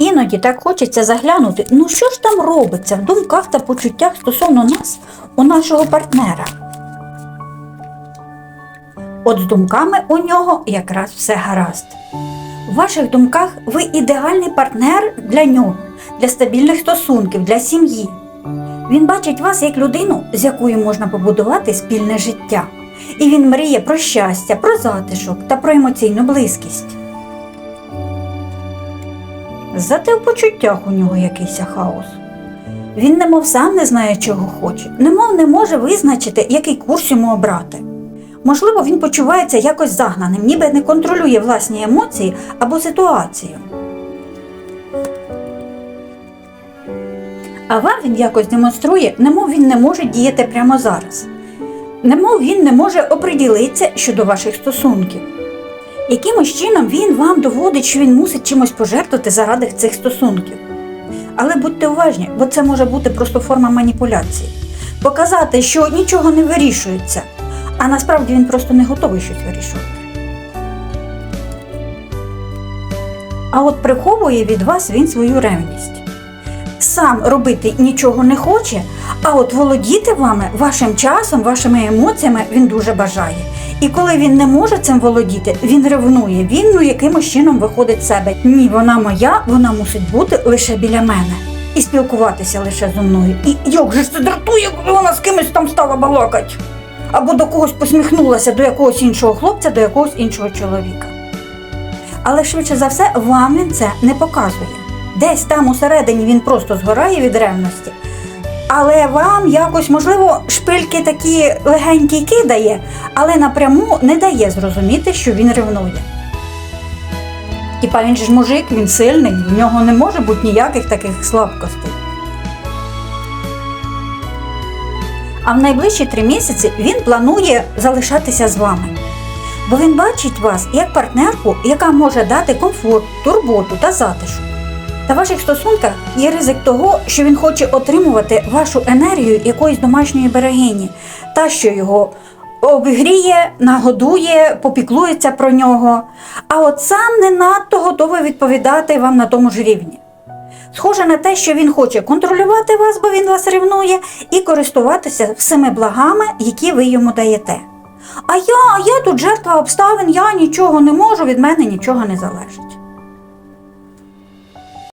Іноді так хочеться заглянути, ну що ж там робиться в думках та почуттях стосовно нас у нашого партнера. От з думками у нього якраз все гаразд. В ваших думках ви ідеальний партнер для нього, для стабільних стосунків, для сім'ї. Він бачить вас як людину, з якою можна побудувати спільне життя. І він мріє про щастя, про затишок та про емоційну близькість. Зате в почуттях у нього якийсь хаос. Він немов сам не знає, чого хоче, немов не може визначити, який курс йому обрати. Можливо, він почувається якось загнаним, ніби не контролює власні емоції або ситуацію. А вам він якось демонструє, немов він не може діяти прямо зараз. Немов він не може оприділитися щодо ваших стосунків. Якимось чином він вам доводить, що він мусить чимось пожертвувати заради цих стосунків. Але будьте уважні, бо це може бути просто форма маніпуляції. Показати, що нічого не вирішується, а насправді він просто не готовий щось вирішувати. А от приховує від вас він свою ревність. Сам робити нічого не хоче, а от володіти вами, вашим часом, вашими емоціями він дуже бажає. І коли він не може цим володіти, він ревнує, він ну якимось чином виходить з себе. Ні, вона моя, вона мусить бути лише біля мене і спілкуватися лише зі мною. І як же ж це дратує, коли вона з кимось там стала балакать? Або до когось посміхнулася, до якогось іншого хлопця, до якогось іншого чоловіка. Але швидше за все, вам він це не показує. Десь там усередині він просто згорає від ревності. Але вам якось, можливо, шпильки такі легенькі кидає, але напряму не дає зрозуміти, що він ревнує. Типа він ж мужик, він сильний, в нього не може бути ніяких таких слабкостей. А в найближчі три місяці він планує залишатися з вами. Бо він бачить вас як партнерку, яка може дати комфорт, турботу та затишок. Та ваших стосунках є ризик того, що він хоче отримувати вашу енергію якоїсь домашньої берегині, та що його обігріє, нагодує, попіклується про нього, а от сам не надто готовий відповідати вам на тому ж рівні. Схоже на те, що він хоче контролювати вас, бо він вас ревнує, і користуватися всіми благами, які ви йому даєте. А я, а я тут жертва обставин, я нічого не можу, від мене нічого не залежить.